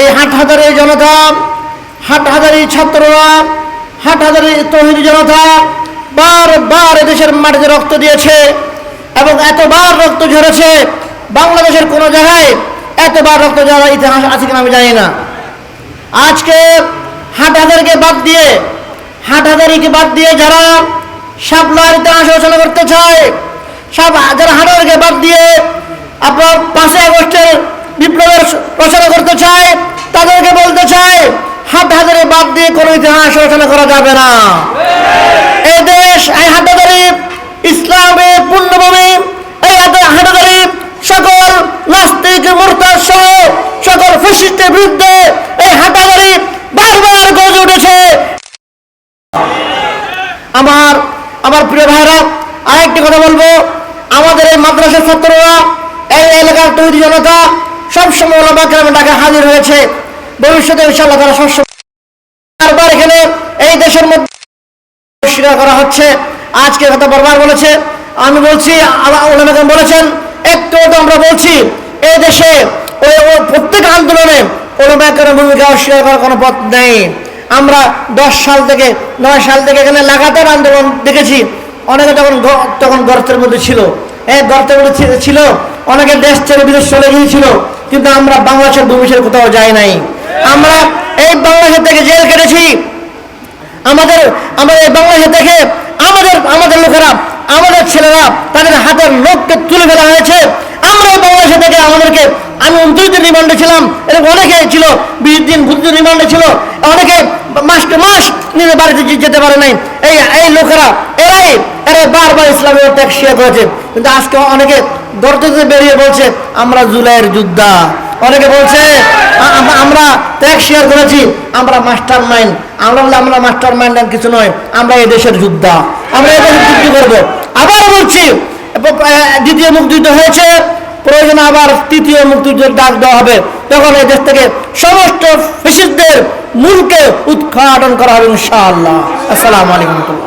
এই হাট হাজারের জনতা, হাট হাজারি ছাত্ররা, হাট হাজারি তহিদ জনতা বারবার দেশের মাটিতে রক্ত দিয়েছে এবং এতবার রক্ত ঝরেছে বাংলাদেশের কোনো জায়গায় এতবার রক্ত ঝরার ইতিহাস আছে কিনা আমি জানি না। আজকে হাট হাজারকে বাদ দিয়ে, হাট হাজারিকে বাদ দিয়ে যারা সাবলার ইতিহাস রচনা করতে চায়, সব যারা হাট হাজারকে বাদ দিয়ে আপনার পাঁচই আগস্টের বিপ্লবের রচনা করতে চায়, তাদেরকে বলতে চায়, হাত হাজারে বাদ দিয়ে কোনো ইতিহাস রচনা করা যাবে না। এই দেশ, এই হাটাদারি ইসলামের পূর্ণভূমি এই হাটা- হাটাদারি সকল নাস্তিক, মোরতাদ সহ সকল ফিসিস্টের বিরুদ্ধে এই হাটাদারি বারবার গজে উঠেছে। আমার আমার প্রিয় ভাইরা, আরেকটি কথা বলব। আমাদের এই মাদ্রাসার ছাত্ররা, এই এলাকার তৈরি জনতা সবসময় ওলামা গ্রামে ডাকে হাজির হয়েছে। ভবিষ্যতে ইনশাল্লাহ তারা সবসময় বারবার এখানে এই দেশের মধ্যে স্বীকার করা হচ্ছে। আজকে কথা বারবার বলেছে। আমি বলছি ওলামাগাম বলেছেন, একটু তো আমরা বলছি, এই দেশে ওই প্রত্যেক আন্দোলনে ওলামাগার ভূমিকা অস্বীকার করার কোনো পথ নেই। আমরা দশ সাল থেকে, নয় সাল থেকে এখানে লাগাতার আন্দোলন দেখেছি। অনেকে তখন তখন গর্তের মধ্যে ছিল। এই গর্তের মধ্যে ছিল, অনেকে দেশ ছেড়ে বিদেশ চলে গিয়েছিল। কিন্তু আমরা বাংলাদেশের ছেড়ে কোথাও যাই নাই। আমরা এই বাংলাদেশের থেকে জেল কেটেছি আমাদের আমাদের এই বাংলাদেশ থেকে আমাদের আমাদের লোকেরা, আমাদের ছেলেরা তাদের হাতের লোককে তুলে ফেলা হয়েছে। আমরা বাংলাদেশ থেকে আমাদেরকে, আমি উনত্রিশ রিমান্ডে ছিলাম। এরকম অনেকে ছিল, বিশ দিন দিন রিমান্ডে ছিল। অনেকে মাসকে মাস নিজের বাড়িতে যেতে পারে নাই। এই এই লোকেরা, এরাই এরা বারবার ইসলামের ত্যাগ শেয়ার করেছে। কিন্তু আজকে অনেকে গর্ততে বেরিয়ে বলছে, আমরা জুলাইয়ের যোদ্ধা। অনেকে বলছে আমরা ত্যাগ স্বীকার করেছি, আমরা মাস্টার মাইন্ড আমরা বলে আমরা মাস্টার মাইন্ড কিছু নয়, আমরা এই দেশের যোদ্ধা, আমরা এই দেশের যুদ্ধ করব। আবার বলছি দ্বিতীয় মুক্তিযুদ্ধ হয়েছে, প্রয়োজনে আবার তৃতীয় মুক্তিযুদ্ধের ডাক দেওয়া হবে। তখন এই দেশ থেকে সমস্ত ফিসিসদের মূলকে উৎখাটন করা হবে ইনশাআল্লাহ। আসসালামু আলাইকুম